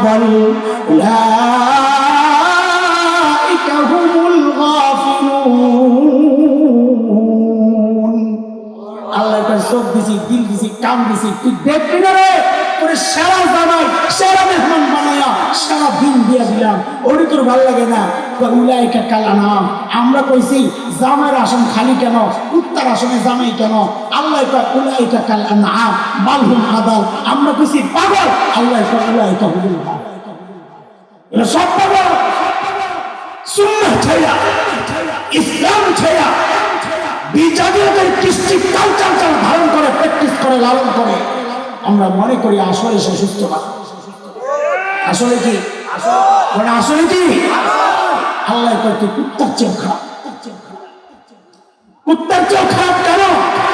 هم أضل أولئك هم الغافلون আল্লাহ তার চোখ দিছি দিল দিছি কাম দিছি তুই দেখবি না রে তোর সারা জামাই সারা মেহমান বানায়া সারা দিন দিয়ে দিলাম ওরে তোর ভালো লাগে না? উলাইকা কালা নাম। আমরা কইছি জামাইয়ের আসন খালি কেন? উত্তর আসনে জামাই কেন? আল্লাহ উলাইকা কালা নাম বালহুম আদাল আমরা কইছি, পাগল? আল্লাহ সব পাগল। ইসলাম বিজাতীয়দের কৃষ্টি কালচার ধারণ করে প্র্যাকটিস করে, লালন করে। আমরা মনে করি আসলে সে সুস্থ আসলে কি? আসলে কি? আল্লাহ কয়েকটি কুত্তার চেয়েও খারাপ। কুত্তার চেয়েও খারাপ কেন?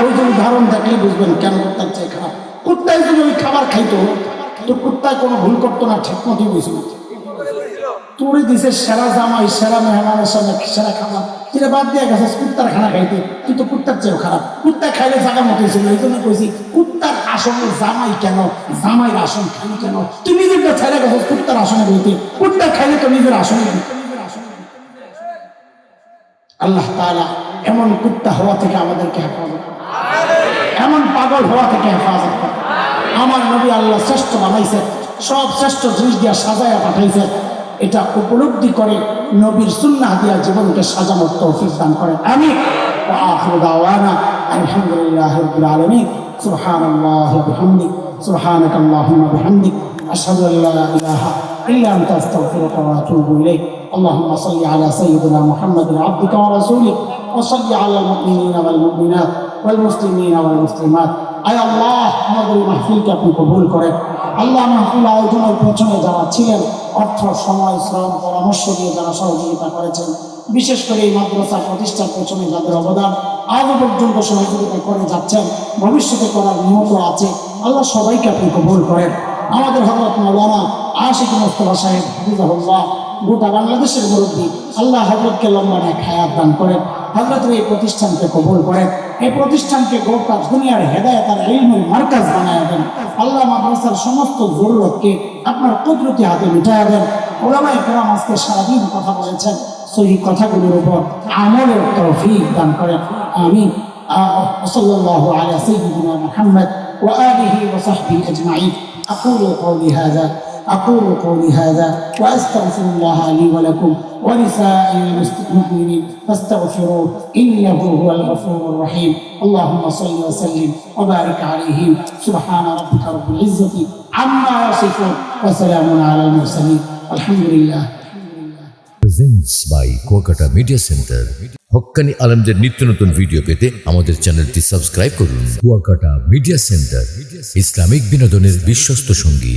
ওই যে উদাহরণ দেখলে বুঝবেন কেন কুত্তার চেয়ে খারাপ। কুত্তায় যদি ওই খাবার খাইতো, তো কুত্তায় কোনো ভুল করতো না, ঠিক মতোই বুঝবে। তুড়ি দিছে সেরা জামাই, সেরা মেহমানের সামনে সেরা খাবার। তুই বাদ দিয়ে গেছিস কুত্তার খানা খাইতে তুই তো কুত্তার চেয়েও খারাপ কুত্তা খাইলে জায়গা মতো ছিল এই জন্য কইছি কুত্তার আসনে জামাই কেন? জামাইয়ের আসন খালি কেন? তুই নিজেরটা ছেড়ে গেছিস কুত্তার আসনে বইতে কুত্তা খাইলে তো নিজের আসনে আল্লাহ তাআলা এমন কুত্তা হওয়া থেকে আমাদেরকে হেফাজত। এমন পাগল হওয়া থেকে হেফাজত। আমার নবী আল্লাহ শ্রেষ্ঠ বানাইছে, সব শ্রেষ্ঠ জিনিস দিয়া সাজায়া পাঠাইছে। এটা উপলব্ধি করে নবীর সুন্নাহ দিয়া জীবনকে সাজানোর তৌফিক দান করেন আমি وآخر دعوانا الحمد لله رب العالمين سبحان الله وبحمدك سبحانك اللهم وبحمدك أشهد أن لا إله إلا أنت أستغفرك وأتوب إليك اللهم صل على سيدنا محمد عبدك ورسولك وصل على المؤمنين والمؤمنات والمسلمين والمسلمات আয় আল্লাহ আমাদের এই মাহফিলকে আপনি কবুল করেন আল্লাহ মাহফিল আয়োজনের পেছনে যারা ছিলেন অর্থ, সময়, শ্রম, পরামর্শ দিয়ে যারা সহযোগিতা করেছেন, বিশেষ করে এই মাদ্রাসা প্রতিষ্ঠার পেছনে যাদের অবদান আজও পর্যন্ত সহযোগিতা করে যাচ্ছেন, ভবিষ্যতে করার নিয়ত আছে, আল্লাহ সবাইকে আপনি কবুল করেন। আমাদের হজরত মৌলানা আশিক মোস্তফা সাহেব গোটা বাংলাদেশের মুরব্বী, আল্লাহ হজরতকে লম্বা এক হায়াত দান করেন হজরতের এই প্রতিষ্ঠানকে কবুল করেন। এই প্রতিষ্ঠানকে গোটা দুনিয়ার হেদায়ত আর ইলমের মার্কাজ বানায় দেন আল্লাহ মাদ্রাসার সমস্ত জরুরতকে আপনার কুদরতি হাতে মিটায় দেন ওলামাই কেরাম আজকে সারাদিন কথা বলেছেন সেই কথাগুলোর উপর আমলের তৌফিক দান করেন আমিন وصلى الله على سيدنا محمد وآله وصحبه أجمعين أقول قولي هذا أقول قولي هذا وأستغفر الله لي ولكم ولسائر المؤمنين فاستغفروه إنه هو الغفور الرحيم اللهم صل وسلم وبارك عليهم سبحان ربك رب العزة عما يصفون وسلام على المرسلين الحمد لله presents by Kuakata media centre হক্কানি আলমদের নিত্য নতুন ভিডিও পেতে আমাদের চ্যানেলটি সাবস্ক্রাইব করুন কুয়াকাটা মিডিয়া সেন্টার ইসলামিক বিনোদনের বিশ্বস্ত সঙ্গী